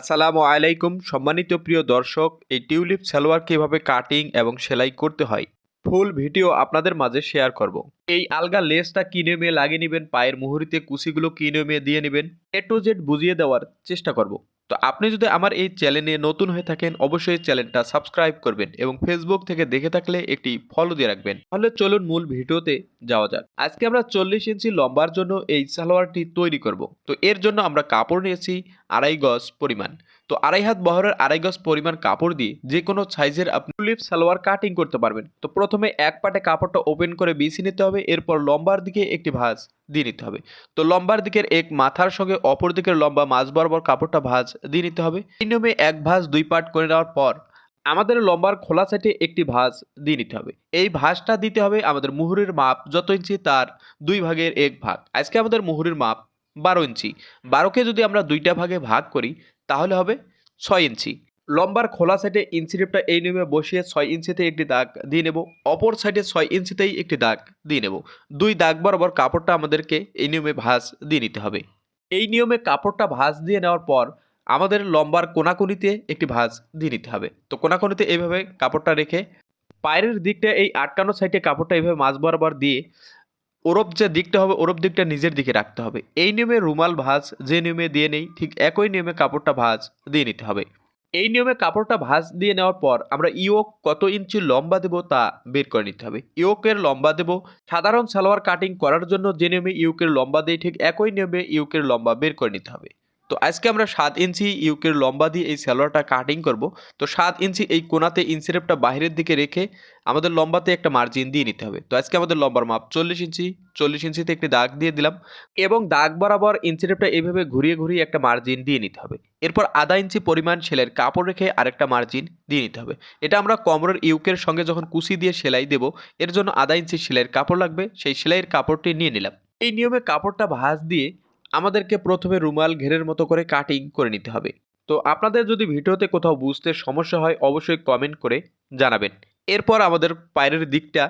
আসসালামু আলাইকুম, সম্মানিত প্রিয় দর্শক, এই টিউলিপ সালোয়ার কীভাবে কাটিং এবং সেলাই করতে হয় ফুল ভিডিও আপনাদের মাঝে শেয়ার করব। এই আলগা লেসটা কি নিয়মে লাগিয়ে নেবেন, পায়ের মুহুরিতে কুচিগুলো কি নিয়মে দিয়ে নেবেন, এ টু জেড বুঝিয়ে দেওয়ার চেষ্টা করব। তো আপনি যদি আমার এই চ্যানেলে নতুন হয়ে থাকেন, অবশ্যই চ্যানেলটা সাবস্ক্রাইব করবেন এবং ফেসবুক থেকে দেখে থাকলে একটি ফলো দিয়ে রাখবেন তাহলে চলুন মূল ভিডিওতে যাওয়া যাক আজকে আমরা চল্লিশ ইঞ্চি লম্বার জন্য এই সালোয়ারটি তৈরি করব তো এর জন্য আমরা কাপড় নিয়েছি আড়াই গজ পরিমাণ। তো আড়াই হাত বহরের আড়াই গজ পরিমাণ কাপড় দিয়ে যে কোনো সাইজের আপনি টুলিপ সালোয়ার কাটিং করতে পারবেন। তো প্রথমে এক পাটে কাপড়টা ওপেন করে বিছিয়ে নিতে হবে, এরপর লম্বার দিকে একটি ভাঁজ দিয়ে নিতে হবে। তো লম্বার দিকের এক মাথার সঙ্গে অপর দিকের লম্বা মাঝ বরাবর কাপড়টা ভাঁজ দিয়ে নিতে হবে। এই নিয়মে এক ভাঁজ দুই পাট করে নেওয়ার পর আমাদের লম্বার খোলা সাইডে একটি ভাঁজ দিয়ে নিতে হবে। এই ভাঁজটা দিতে হবে আমাদের মুহুরির মাপ যত ইঞ্চি তার দুই ভাগের এক ভাগ। আজকে আমাদের মুহুরির মাপ বারো ইঞ্চি। বারোকে যদি আমরা দুইটা ভাগে ভাগ করি, তাহলে হবে ছয় ইঞ্চি। লম্বার খোলা সাইডে ইঞ্চি রেপটা এই নিয়মে বসিয়ে ছয় ইঞ্চিতে একটি দাগ দিয়ে নেব। অপর সাইডে ছয় ইঞ্চিতেই একটি দাগ দিয়ে নেব। দুই দাগ বরাবর কাপড়টা আমাদেরকে এই নিয়মে ভাঁজ দিয়ে নিতে হবে। এই নিয়মে কাপড়টা ভাঁজ দিয়ে নেওয়ার পর আমাদের লম্বার কোনাকুনিতে একটি ভাঁজ দিয়ে নিতে হবে। তো কোনাকুনিতে এইভাবে কাপড়টা রেখে পায়ের দিকটা এই আটকানো সাইডে কাপড়টা এইভাবে মাঝ বরাবর দিয়ে ওরব যে দিকটা হবে ওরব দিকটা নিজের দিকে রাখতে হবে। এই নিয়মে রুমাল ভাঁজ, যে নিয়মে দিয়ে নেই, ঠিক একই নিয়মে কাপড়টা ভাঁজ দিয়ে নিতে হবে। এই নিয়মে কাপড়টা ভাঁজ দিয়ে নেওয়ার পর আমরা ইয়োক কত ইঞ্চি লম্বা দেব তা বের করে নিতে হবে। ইয়োকের লম্বা দেব, সাধারণ সালোয়ার কাটিং করার জন্য যে নিয়মে ইউকের লম্বা দেয় ঠিক একই নিয়মে ইউকের লম্বা বের করে নিতে হবে। তো আজকে আমরা সাত ইঞ্চি ইউকের লম্বা দিয়ে এই সালোয়ারটা কাটিং করব। তো সাত ইঞ্চি এই কোনাতে ইঞ্চিরেপটা বাইরের দিকে রেখে আমাদের লম্বাতে একটা মার্জিন দিয়ে নিতে হবে। তো আজকে আমাদের লম্বার মাপ চল্লিশ ইঞ্চি, চল্লিশ ইঞ্চিতে একটি দাগ দিয়ে দিলাম এবং দাগ বরাবর ইঞ্চিরেপটা এইভাবে ঘুরিয়ে ঘুরিয়ে একটা মার্জিন দিয়ে নিতে হবে। এরপর আধা ইঞ্চি পরিমাণ সেলের কাপড় রেখে আরেকটা মার্জিন দিয়ে নিতে হবে। এটা আমরা কমরের ইউকের সঙ্গে যখন কুচি দিয়ে সেলাই দেব, এর জন্য আধা ইঞ্চি সেলাইয়ের কাপড় লাগবে। সেই সেলাইয়ের কাপড়টি নিয়ে নিলাম। এই নিয়মে কাপড়টা ভাঁজ দিয়ে আমাদেরকে প্রথমে রুমাল ঘেরের মতো করে কাটিং করে নিতে হবে। তো আপনাদের যদি ভিডিওতে কোথাও বুঝতে সমস্যা হয়, অবশ্যই কমেন্ট করে জানাবেন। এরপর আমাদের পায়ের দিকটা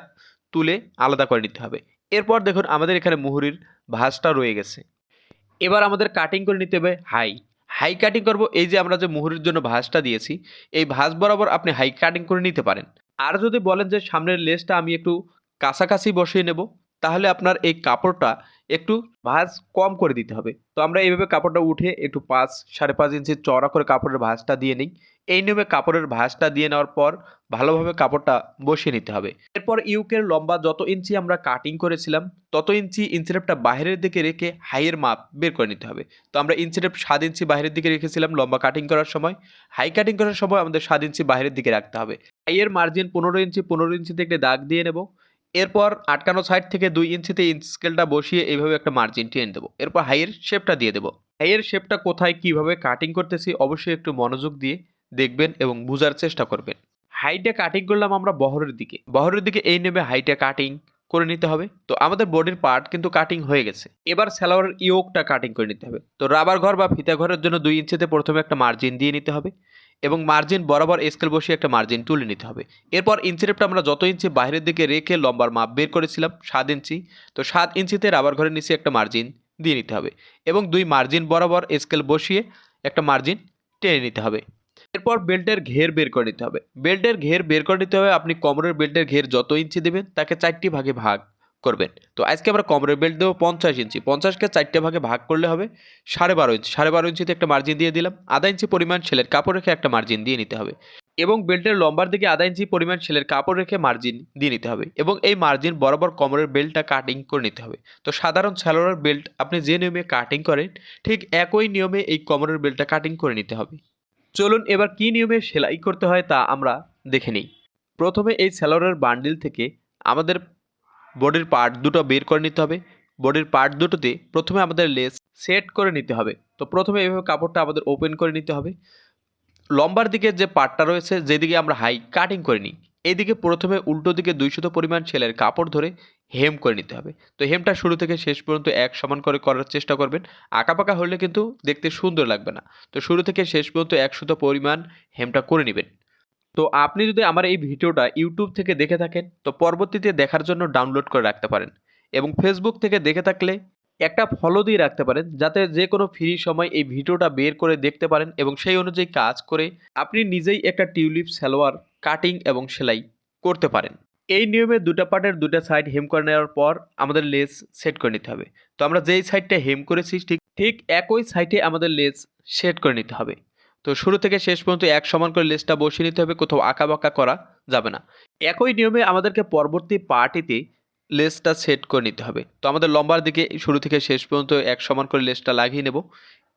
তুলে আলাদা করে নিতে হবে। এরপর দেখুন, আমাদের এখানে মুহুরির ভাঁজটা রয়ে গেছে। এবার আমাদের কাটিং করে নিতে হবে হাই হাই কাটিং করব, এই যে আমরা যে মুহুরির জন্য ভাঁজটা দিয়েছি, এই ভাঁজ বরাবর আপনি হাই কাটিং করে নিতে পারেন। আর যদি বলেন যে সামনের লেসটা আমি একটু কাছাকাছি বসিয়ে নেব তাহলে আপনার এই কাপড়টা একটু ভাঁজ কম করে দিতে হবে। তো আমরা এইভাবে কাপড়টা উঠে একটু পাঁচ, সাড়ে পাঁচ ইঞ্চি চড়া করে কাপড়ের ভাঁজটা দিয়ে নিই। এই নিয়মে কাপড়ের ভাঁজটা দিয়ে নেওয়ার পর ভালোভাবে কাপড়টা বসিয়ে নিতে হবে। এরপর ইউকের লম্বা যত ইঞ্চি আমরা কাটিং করেছিলাম, তত ইঞ্চি ইঞ্চিরেপটা বাইরের দিকে রেখে হাইয়ের মাপ বের করে নিতে হবে। তো আমরা ইঞ্চিরেপ সাত ইঞ্চি বাইরের দিকে রেখেছিলাম লম্বা কাটিং করার সময়। হাই কাটিং করার সময় আমাদের সাত ইঞ্চি বাইরের দিকে রাখতে হবে। হাইয়ের মার্জিন পনেরো ইঞ্চি, পনেরো ইঞ্চিতে একটি দাগ দিয়ে নেব। এরপর আটকানো সাইড থেকে দুই ইঞ্চিতে ইঞ্চ স্কেলটা বসিয়ে এইভাবে একটা মার্জিন টেনে দেবো এরপর হাইয়ের শেপটা দিয়ে দেবো। হাইয়ের শেপটা কোথায়, কীভাবে কাটিং করতেছি, অবশ্যই একটু মনোযোগ দিয়ে দেখবেন এবং বোঝার চেষ্টা করবেন। হাইটে কাটিং করলাম আমরা বহরের দিকে। বহরের দিকে এই নেবে হাইটে কাটিং করে নিতে হবে। তো আমাদের বডির পার্ট কিন্তু কাটিং হয়ে গেছে। এবার স্যালোয়ারের ইয়োকটা কাটিং করে নিতে হবে। তো রাবার ঘর বা ফিতা ঘরের জন্য দুই ইঞ্চিতে প্রথমে একটা মার্জিন দিয়ে নিতে হবে এবং মার্জিন বরাবর স্কেল বসিয়ে একটা মার্জিন তুলে নিতে হবে। এরপর ইঞ্চিরেপটা আমরা যত ইঞ্চি বাইরের দিকে রেখে লম্বার মাপ বের করেছিলাম, সাত ইঞ্চি, তো সাত ইঞ্চিতে রাবার ঘরের নিচে একটা মার্জিন দিয়ে নিতে হবে এবং দুই মার্জিন বরাবর স্কেল বসিয়ে একটা মার্জিন টেনে নিতে হবে। এরপর বেল্টের ঘের বের করে নিতে হবে। বেল্টের ঘের বের করে নিতে হবে, আপনি কোমরের বেল্টের ঘের যত ইঞ্চি দেবেন, তাকে চারটি ভাগে ভাগ করবেন। তো আজকে আমরা কোমরের বেল্ট দেবো পঞ্চাশ ইঞ্চি। পঞ্চাশকে চারটে ভাগে ভাগ করলে হবে সাড়ে বারো ইঞ্চি। সাড়ে বারো ইঞ্চিতে একটা মার্জিন দিয়ে দিলাম। আধা ইঞ্চি পরিমাণ ছেলের কাপড় রেখে একটা মার্জিন দিয়ে নিতে হবে। এবং বেল্টের লম্বার দিকে আধা ইঞ্চি পরিমাণ ছেলের কাপড় রেখে মার্জিন দিয়ে নিতে হবে। এবং এই মার্জিন বরাবর কোমরের বেল্টটা কাটিং করে নিতে হবে। তো সাধারণ স্যালোয়ার বেল্ট আপনি যে নিয়মে কাটিং করেন, ঠিক একই নিয়মে এই কোমরের বেল্টটা কাটিং করে নিতে হবে। চলুন এবার কী নিয়মে সেলাই করতে হয় তা আমরা দেখে নিই। প্রথমে এই স্যালোয়ারের বান্ডিল থেকে আমাদের বডির পার্ট দুটো বের করে নিতে হবে। বডির পার্ট দুটোতে প্রথমে আমাদের লেস সেট করে নিতে হবে। তো প্রথমে এভাবে কাপড়টা আমাদের ওপেন করে নিতে হবে। লম্বার দিকে যে পার্টটা রয়েছে, যেদিকে আমরা হাই কাটিং করে নিই এইদিকে প্রথমে উল্টো দিকে দুইশত পরিমাণ ছেলের কাপড় ধরে হেম করে নিতে হবে। তো হেমটা শুরু থেকে শেষ পর্যন্ত এক সমান করে করার চেষ্টা করবেন। আঁকাপাকা হলে কিন্তু দেখতে সুন্দর লাগবে না। তো শুরু থেকে শেষ পর্যন্ত একশত পরিমাণ হেমটা করে নেবেন। তো আপনি যদি আমার এই ভিডিওটা ইউটিউব থেকে দেখে থাকেন, তো পরবর্তীতে দেখার জন্য ডাউনলোড করে রাখতে পারেন। এবং ফেসবুক থেকে দেখে থাকলে একটা ফলো দিয়ে রাখতে পারেন, যাতে যে কোনো ফ্রি সময় এই ভিডিওটা বের করে দেখতে পারেন এবং সেই অনুযায়ী কাজ করে আপনি নিজেই একটা টিউলিপ, সালোয়ার কাটিং এবং সেলাই করতে পারেন। এই নিয়মে দুটা পার্টের দুটা সাইড হেম করে নেওয়ার পর আমাদের লেস সেট করে নিতে হবে। তো আমরা যেই সাইডটা হেম করেছি ঠিক ঠিক একই সাইডে আমাদের লেস সেট করে নিতে হবে। তো শুরু থেকে শেষ পর্যন্ত এক সমান করে লেসটা বসিয়ে নিতে হবে, কোথাও আঁকা বাঁকা করা যাবে না। একই নিয়মে আমাদেরকে পরবর্তী পার্টিতে লেসটা সেট করে নিতে হবে। তো আমাদের লম্বার দিকে শুরু থেকে শেষ পর্যন্ত এক সমান করে লেসটা লাগিয়ে নেব।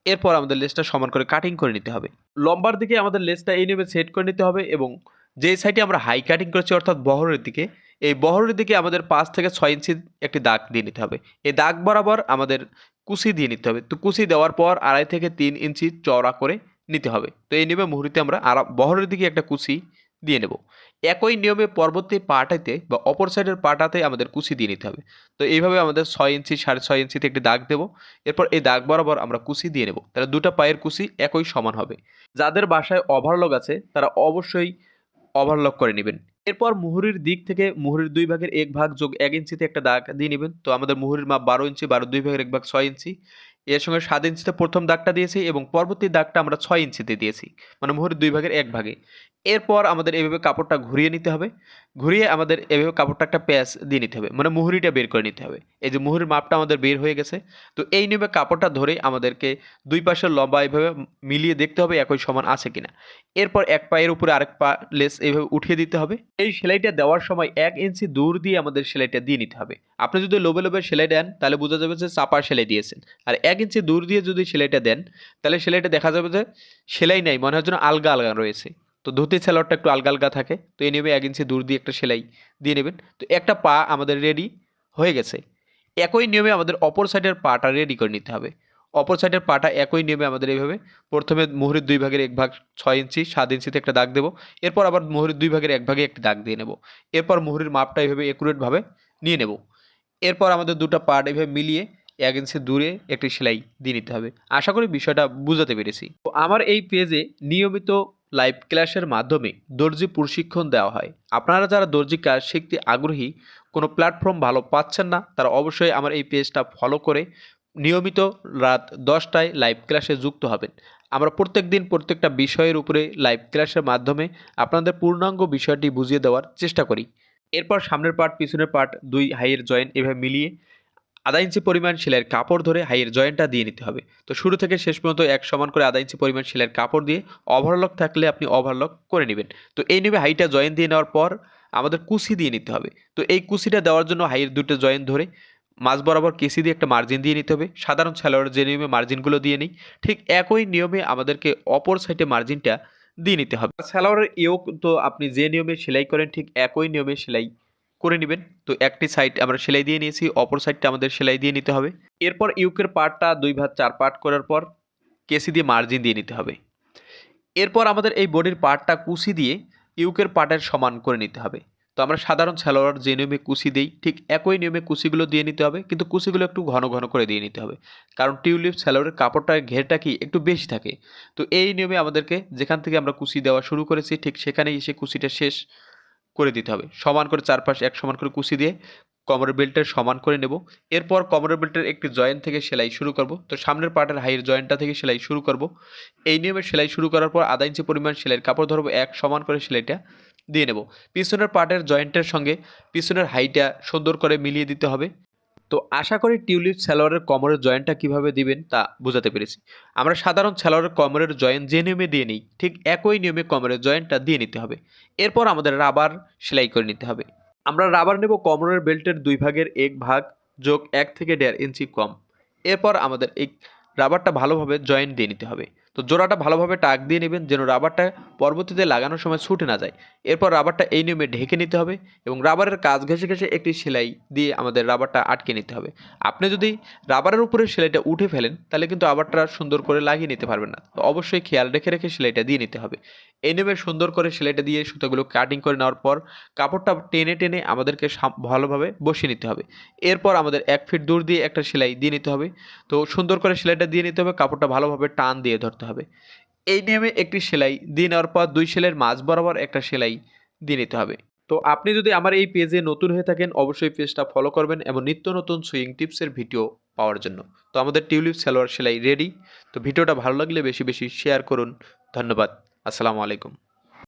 এরপর আমাদের লেসটা সমান করে কাটিং করে নিতে হবে। লম্বার দিকে আমাদের লেসটা এই নিয়মে সেট করে নিতে হবে এবং যে সাইডে আমরা হাই কাটিং করেছি, অর্থাৎ বহরের দিকে, এই বহরের দিকে আমাদের পাঁচ থেকে ছয় ইঞ্চি একটি দাগ দিয়ে নিতে হবে। এই দাগ বরাবর আমাদের কুচি দিয়ে নিতে হবে। তো কুচি দেওয়ার পর আড়াই থেকে তিন ইঞ্চি চওড়া করে নিতে হবে। তো এই নিয়মে মুহুরিতে আমরা বহরের দিকে একটা কুচি দিয়ে নেব। একই নিয়মে পরবর্তী পাটাতে বা অপর সাইডের পাটাতে আমাদের কুচি দিয়ে নিতে হবে। তো এইভাবে আমাদের ছয় ইঞ্চি, সাড়ে ছয় ইঞ্চিতে একটি দাগ দেবো। এরপর এই দাগ বরাবর আমরা কুচি দিয়ে নেব। তাহলে দুটো পায়ের কুচি একই সমান হবে। যাদের বাসায় ওভারলক আছে, তারা অবশ্যই ওভারলক করে নেবেন। এরপর মুহুরির দিক থেকে মুহুরির দুই ভাগের এক ভাগ যোগ এক ইঞ্চিতে একটা দাগ দিয়ে নেবেন। তো আমাদের মুহুরির মাপ বারো ইঞ্চি, বারো দুই ভাগের এক ভাগ ছয় ইঞ্চি। এর সঙ্গে সাত ইঞ্চিতে প্রথম দাগটা দিয়েছি এবং পরবর্তী দাগটা আমরা ছয় ইঞ্চিতে দিয়েছি। মানে মুহুরির দুই ভাগের এক ভাগে। এরপর আমাদের এভাবে কাপড়টা ঘুরিয়ে নিতে হবে। ঘুরিয়ে আমাদের এভাবে কাপড়টা একটা প্যাচ দিয়ে নিতে হবে। মানে মুহুরিটা বের করে নিতে হবে। এই যে মুহুরির মাপটা আমাদের বের হয়ে গেছে। তো এই নিয়মে কাপড়টা ধরে আমাদেরকে দুই পাশের লম্বা এভাবে মিলিয়ে দেখতে হবে একই সমান আছে কিনা। এরপর এক পায়ের উপরে আরেক পা লেস এইভাবে উঠিয়ে দিতে হবে। এই সেলাইটা দেওয়ার সময় এক ইঞ্চি দূর দিয়ে আমাদের সেলাইটা দিয়ে নিতে হবে। আপনি যদি লোবে লোবে সেলাই দেন, তাহলে বোঝা যাবে যে চাপার সেলাই দিয়েছেন। আর এক ইঞ্চি দূর দিয়ে যদি সেলাইটা দেন, তাহলে সেলাইটা দেখা যাবে যে সেলাই নাই, মনে হয় যেন আলগা আলগা রয়েছে। তো ধুতি সেলারটা একটু আলগা আলগা থাকে, তো এই নেবে এক ইঞ্চি দূর দিয়ে একটা সেলাই দিয়ে নেবেন। তো একটা পা আমাদের রেডি হয়ে গেছে। একই নিয়মে আমাদের অপর সাইডের পাটা রেডি করে নিতে হবে। অপর সাইডের পাটা একই নিয়মে আমাদের এইভাবে, প্রথমে মোহরের দুই ভাগের এক ভাগ ছয় ইঞ্চি, সাত ইঞ্চিতে একটা দাগ দেবো। এরপর আবার মোহরের দুই ভাগের এক ভাগে একটি দাগ দিয়ে নেব। এরপর মোহরের মাপটা এইভাবে একুরেটভাবে নিয়ে নেব। এরপর আমাদের দুটো পার্ট এইভাবে মিলিয়ে এক ইঞ্চি দূরে একটি সেলাই দিয়ে নিতে হবে। আশা করি বিষয়টা বুঝাতে পেরেছি। তো আমার এই পেজে নিয়মিত লাইভ ক্লাসের মাধ্যমে দর্জি প্রশিক্ষণ দেওয়া হয়। আপনারা যারা দর্জি কাজ শিখতে আগ্রহী, কোনো প্ল্যাটফর্ম ভালো পাচ্ছেন না, তারা অবশ্যই আমার এই পেজটা ফলো করে নিয়মিত রাত দশটায় লাইভ ক্লাসে যুক্ত হবেন। আমরা প্রত্যেক দিন প্রত্যেকটা বিষয়ের উপরে লাইভ ক্লাসের মাধ্যমে আপনাদের পূর্ণাঙ্গ বিষয়টি বুঝিয়ে দেওয়ার চেষ্টা করি। এরপর সামনের পার্ট, পিছনের পার্ট দুই হাইয়ের জয়েন্ট এভাবে মিলিয়ে আধা ইঞ্চি পরিমাণ সেলাইয়ের কাপড় ধরে হাইয়ের জয়েন্টটা দিয়ে নিতে হবে। তো শুরু থেকে শেষ পর্যন্ত এক সমান করে আধা ইঞ্চি পরিমাণ সেলাইয়ের কাপড় দিয়ে ওভারলক থাকলে আপনি ওভারলক করে নেবেন। তো এই নেবে হাইটা জয়েন্ট দিয়ে নেওয়ার পর আমাদের কুচি দিয়ে নিতে হবে। তো এই কুচিটা দেওয়ার জন্য হাইয়ের দুটো জয়েন্ট ধরে মাঝ বরাবর কেসি দিয়ে একটা মার্জিন দিয়ে নিতে হবে। সাধারণ সালোয়ারের যে নিয়মে মার্জিনগুলো দিয়ে নিই, ঠিক একই নিয়মে আমাদেরকে অপর সাইডে মার্জিনটা দিয়ে নিতে হবে। সালোয়ারের ইয়োগ তো আপনি যে নিয়মে সেলাই করেন, ঠিক একই নিয়মে সেলাই করে নেবেন। তো একটি সাইড আমরা সেলাই দিয়ে নিয়েছি, অপর সাইডটা আমাদের সেলাই দিয়ে নিতে হবে। এরপর ইউকের পার্টটা দুই ভাগ, চার পার্ট করার পর কেসি দিয়ে মার্জিন দিয়ে নিতে হবে। এরপর আমাদের এই বডির পার্টটা কুচি দিয়ে ইউকের পার্টের সমান করে নিতে হবে। তো আমরা সাধারণ সালোয়ার যে নিয়মে কুচি দিই, ঠিক একই নিয়মে কুচিগুলো দিয়ে নিতে হবে, কিন্তু কুচিগুলো একটু ঘন ঘন করে দিয়ে নিতে হবে। কারণ টিউলিপ সালোয়ারের কাপড়টার ঘেরটা কি একটু বেশি থাকে। তো এই নিয়মে আমাদেরকে যেখান থেকে আমরা কুচি দেওয়া শুরু করেছি, ঠিক সেখানেই এসে কুচিটা শেষ। করে দিতে হবে। সমান করে চারপাশ এক সমান করে কুচি দিয়ে কোমরের বেল্টের সমান করে নেব। এরপর কোমরের বেল্টের একটি জয়েন্ট থেকে সেলাই শুরু করব। তো সামনের পার্টের হাইয়ের জয়েন্টটা থেকে সেলাই শুরু করব। এই নিয়মে সেলাই শুরু করার পর আধা ইঞ্চি পরিমাণ সেলাইয়ের কাপড় ধরবো, এক সমান করে সেলাইটা দিয়ে নেব। পিছনের পার্টের জয়েন্টের সঙ্গে পিছনের হাইটা সুন্দর করে মিলিয়ে দিতে হবে। তো আশা করি টিউলিপ সালোয়ারের কোমরের জয়েন্টটা কীভাবে দিবেন তা বোঝাতে পেরেছি। আমরা সাধারণ সালোয়ারের কমরের জয়েন্ট যে নিয়মে দিয়ে নিই, ঠিক একই নিয়মে কমরের জয়েন্টটা দিয়ে নিতে হবে। এরপর আমাদের রাবার সেলাই করে নিতে হবে। আমরা রাবার নেব কোমরের বেল্টের দুই ভাগের এক ভাগ যোগ এক থেকে দেড় ইঞ্চি কম। এরপর আমাদের এই রাবারটা ভালোভাবে জয়েন্ট দিয়ে নিতে হবে। তো জোড়াটা ভালোভাবে টাক দিয়ে নেবেন, যেন রাবারটা পরবর্তীতে লাগানোর সময় ছুটে না যায়। এরপর রাবারটা এই নিয়মে ঢেকে নিতে হবে এবং রাবারের কাজ ঘেঁষে ঘেঁষে একটি সেলাই দিয়ে আমাদের রাবারটা আটকে নিতে হবে। আপনি যদি রাবারের উপরে সেলাইটা উঠে ফেলেন, তাহলে কিন্তু রাবারটা সুন্দর করে লাগিয়ে নিতে পারবেন না। তো অবশ্যই খেয়াল রেখে রেখে সেলাইটা দিয়ে নিতে হবে। এই নিয়মে সুন্দর করে সেলাইটা দিয়ে সুতোগুলো কাটিং করে নেওয়ার পর কাপড়টা টেনে টেনে আমাদেরকে ভালোভাবে বসিয়ে নিতে হবে। এরপর আমাদের এক ফিট দূর দিয়ে একটা সেলাই দিয়ে নিতে হবে। তো সুন্দর করে সেলাইটা দিয়ে নিতে হবে, কাপড়টা ভালোভাবে টান দিয়ে ধরতে হবে। এই নিয়মে একটি সেলাই দিয়ে নেওয়ার পর দুই সেলাইয়ের মাঝ বরাবর একটা সেলাই দিয়ে নিতে হবে। তো আপনি যদি আমার এই পেজে নতুন হয়ে থাকেন, অবশ্যই পেজটা ফলো করবেন এবং নিত্য নতুন সুইং টিপসের ভিডিও পাওয়ার জন্য। তো আমাদের টিউলিপ সেলোয়ার সেলাই রেডি। তো ভিডিওটা ভালো লাগলে বেশি বেশি শেয়ার করুন। ধন্যবাদ। আসসালামু আলাইকুম।